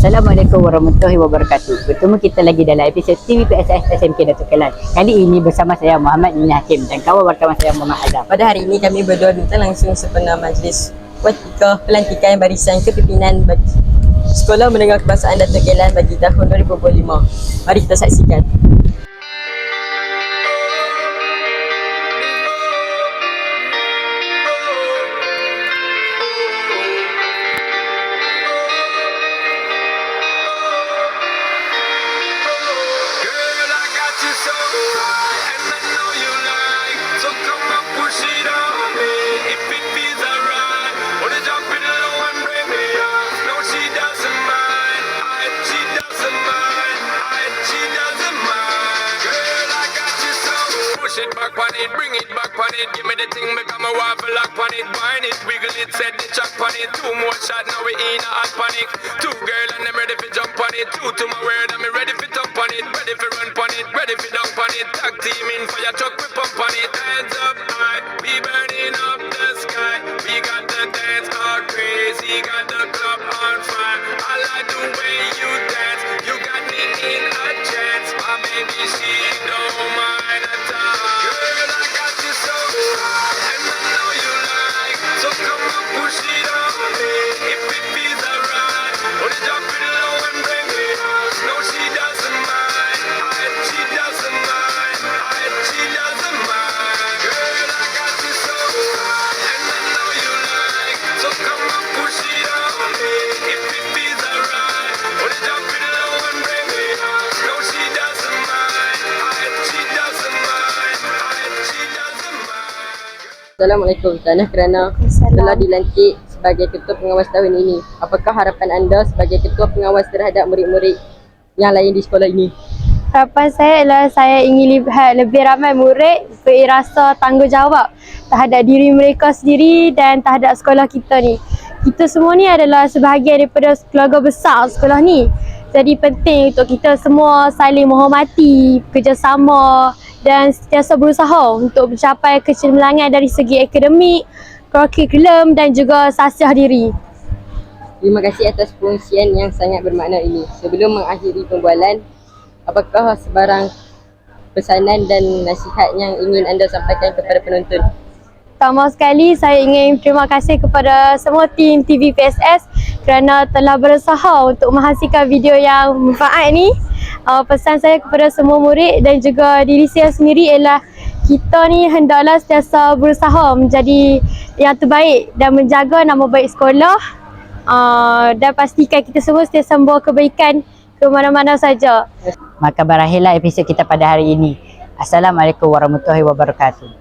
Assalamualaikum warahmatullahi wabarakatuh. Bertemu kita lagi dalam episod TV PSS SMK Datuk Kelan. Kali ini bersama saya Muhammad Nini Hakim dan kawan wartawan saya Muhammad Azam. Pada hari ini kami berdua minta langsung sempena majlis Watika Pelantikan Barisan Kepimpinan bagi Sekolah Menengah Kebangsaan Datuk Kelan bagi tahun 2025. Mari kita saksikan. Push it back on it, bring it back on it. Give me the thing, become a waffle lock on it. Wine it, wiggle it, set the chuck on it. Two more shot, now we in a hot panic. Two girl and I'm ready for jump on it. Two to my word, I'm ready for jump on it. Ready for run on it, ready for dunk on it. Tag team in fire truck, we pump Assalamualaikum Tanah kerana telah dilantik sebagai ketua pengawas tahun ini. Apakah harapan anda sebagai ketua pengawas terhadap murid-murid yang lain di sekolah ini? Harapan saya ialah saya ingin lihat lebih ramai murid beri rasa tanggungjawab terhadap diri mereka sendiri dan terhadap sekolah kita ni. Kita semua ni adalah sebahagian daripada keluarga besar sekolah ni. Jadi penting untuk kita semua saling menghormati, kerjasama dan sentiasa berusaha untuk mencapai kecemerlangan dari segi akademik, kurikulum dan juga sasiah diri. Terima kasih atas perkongsian yang sangat bermakna ini. Sebelum mengakhiri pembualan, apakah sebarang pesanan dan nasihat yang ingin anda sampaikan kepada penonton? Pertama sekali saya ingin terima kasih kepada semua tim TV PSS kerana telah berusaha untuk menghasilkan video yang manfaat ni. Uh, pesan saya kepada semua murid dan juga diri saya sendiri ialah kita ni hendaklah sentiasa berusaha menjadi yang terbaik dan menjaga nama baik sekolah uh, dan pastikan kita semua sentiasa membawa kebaikan ke mana-mana saja. Maka berakhirlah episod kita pada hari ini. Assalamualaikum warahmatullahi wabarakatuh.